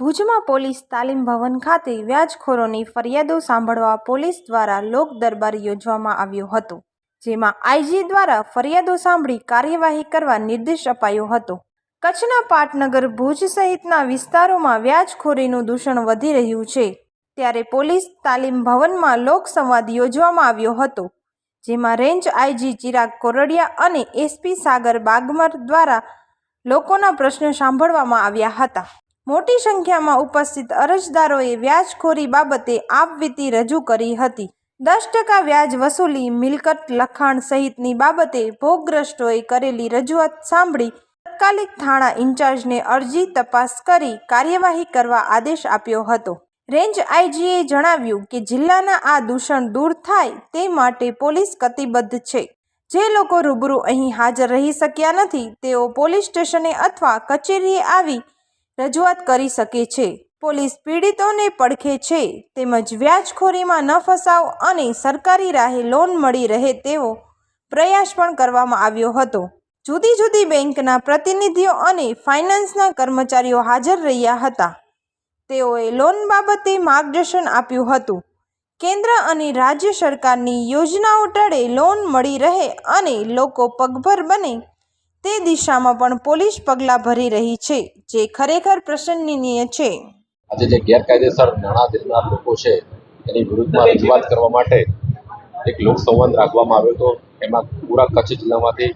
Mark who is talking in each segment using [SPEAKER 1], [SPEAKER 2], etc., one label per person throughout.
[SPEAKER 1] ભુજમાં પોલીસ તાલીમ ભવન ખાતે વ્યાજખોરોની ફરિયાદો સાંભળવા પોલીસ દ્વારા લોક દરબાર યોજવામાં આવ્યો હતો, જેમાં આઈજી દ્વારા ફરિયાદો સાંભળી કાર્યવાહી કરવા નિર્દેશ અપાયો હતો. કચ્છના પાટનગર ભુજ સહિતના વિસ્તારોમાં વ્યાજખોરીનું દૂષણ વધી રહ્યું છે, ત્યારે પોલીસ તાલીમ ભવનમાં લોકસંવાદ યોજવામાં આવ્યો હતો, જેમાં રેન્જ આઈજી ચિરાગ કોરડિયા અને એસપી સાગર બાગમર દ્વારા લોકોના પ્રશ્નો સાંભળવામાં આવ્યા હતા. મોટી સંખ્યામાં ઉપસ્થિત અરજદારોએ વ્યાજખોરી બાબતે આપવીતી રજૂ કરી હતી. દસ ટકા વ્યાજ વસૂલી, મિલકત લખાણ સહિતની બાબતે ભોગગ્રસ્તોએ કરેલી રજૂઆત સાંભળી તાત્કાલિક થાણા ઇન્ચાર્જને અરજી તપાસ કરી કાર્યવાહી કરવા આદેશ આપ્યો હતો. રેન્જ આઈજીએ જણાવ્યું કે જિલ્લાના આ દૂષણ દૂર થાય તે માટે પોલીસ કતિબદ્ધ છે. જે લોકો રૂબરૂ અહીં હાજર રહી શક્યા નથી, તેઓ પોલીસ સ્ટેશને અથવા કચેરીએ આવી રજૂઆત કરી શકે છે. પોલીસ પીડિતોને પડખે છે, તેમજ વ્યાજખોરીમાં ન ફસાવ અને સરકારી રાહે લોન મળી રહે તેવો પ્રયાસ પણ કરવામાં આવ્યો હતો. જુદી જુદી બેંકના પ્રતિનિધિઓ અને ફાઇનાન્સના કર્મચારીઓ હાજર રહ્યા હતા. તેઓએ લોન બાબતે માર્ગદર્શન આપ્યું હતું. કેન્દ્ર અને રાજ્ય સરકારની યોજનાઓ તળે લોન મળી રહે અને લોકો પગભર બને તે દિશામાં પણ પોલીસ પગલાં ભરી રહી છે, જે ખરેખર પ્રશંસનીય છે.
[SPEAKER 2] આજે જે ગેરકાયદેસર નાણાં દેનાર લોકો છે, એની વિરુદ્ધમાં રજૂઆત કરવા માટે એક લોકસંવાદ રાખવામાં આવ્યો હતો. એમાં પૂરા કચ્છ જિલ્લામાંથી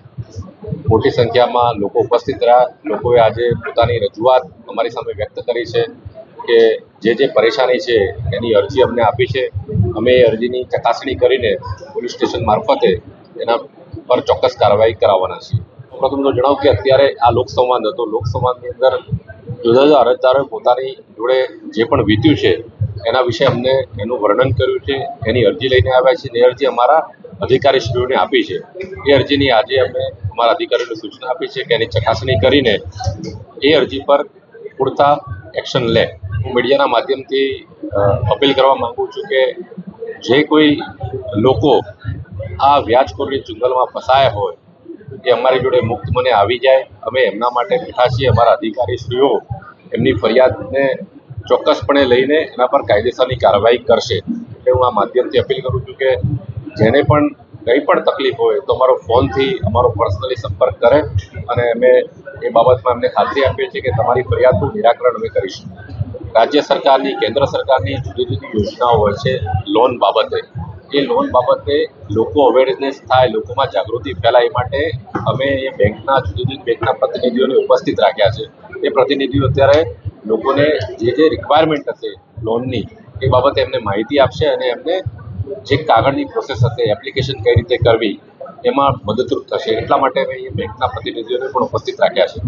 [SPEAKER 2] મોટી સંખ્યામાં લોકો ઉપસ્થિત રહ્યા. લોકોએ આજે પોતાની રજૂઆત અમારી સામે વ્યક્ત કરી છે કે જે જે પરેશાની છે, એની અરજી અમને આપી છે. અમે એ અરજીની ચકાસણી કરીને પોલીસ સ્ટેશન મારફતે એના પર ચોક્કસ કાર્યવાહી કરાવવાના છીએ. પ્રથમ તો જણાવું કે અત્યારે આ લોકસંવાદ હતો. લોકસંવાદની અંદર જુદા જુદા અરજદારોએ પોતાની જોડે જે પણ વીત્યું છે, એના વિશે અમને એનું વર્ણન કર્યું છે, એની અરજી લઈને આવ્યા છે એ અરજી અમારા અધિકારીશ્રીઓને આપી છે. એ અરજીની આજે અમે અમારા અધિકારીઓને સૂચના આપી છે કે એની ચકાસણી કરીને એ અરજી પર પૂરતા એક્શન લે. હું મીડિયાના માધ્યમથી અપીલ કરવા માગું છું કે જે કોઈ લોકો આ વ્યાજખોરની ચુંગલમાં ફસાયા હોય એ અમારી જોડે મુક્ત મને આવી જાય. અમે એમના માટે બેઠા છીએ, અમારા અધિકારીશ્રીઓ એમની ફરિયાદને ચોક્કસપણે લઈને એના પર કાયદેસરની કાર્યવાહી કરશે. એટલે હું આ માધ્યમથી અપીલ કરું છું કે જેને પણ કંઈ પણ તકલીફ હોય તો અમારો ફોનથી અમારો પર્સનલી સંપર્ક કરે અને અમે એ બાબતમાં એમને ખાતરી આપીએ છીએ કે તમારી ફરિયાદનું નિરાકરણ અમે કરીશું. રાજ્ય સરકારની, કેન્દ્ર સરકારની જુદી જુદી યોજનાઓ હોય છે, લોન બાબતે. એ લોન બાબતે લોકો અવેરનેસ થાય, લોકોમાં જાગૃતિ ફેલાય માટે અમે એ બેંકના જુદી જુદી બેંકના પ્રતિનિધિઓને ઉપસ્થિત રાખ્યા છે. એ પ્રતિનિધિઓ અત્યારે લોકોને જે જે રિક્વાયરમેન્ટ હશે લોનની એ બાબતે એમને માહિતી આપશે અને એમને જે કાગળની પ્રોસેસ હશે એપ્લિકેશન કઈ રીતે કરવી, એમાં મદદરૂપ થશે. એટલા માટે અમે એ બેંકના પ્રતિનિધિઓને પણ ઉપસ્થિત રાખ્યા છે.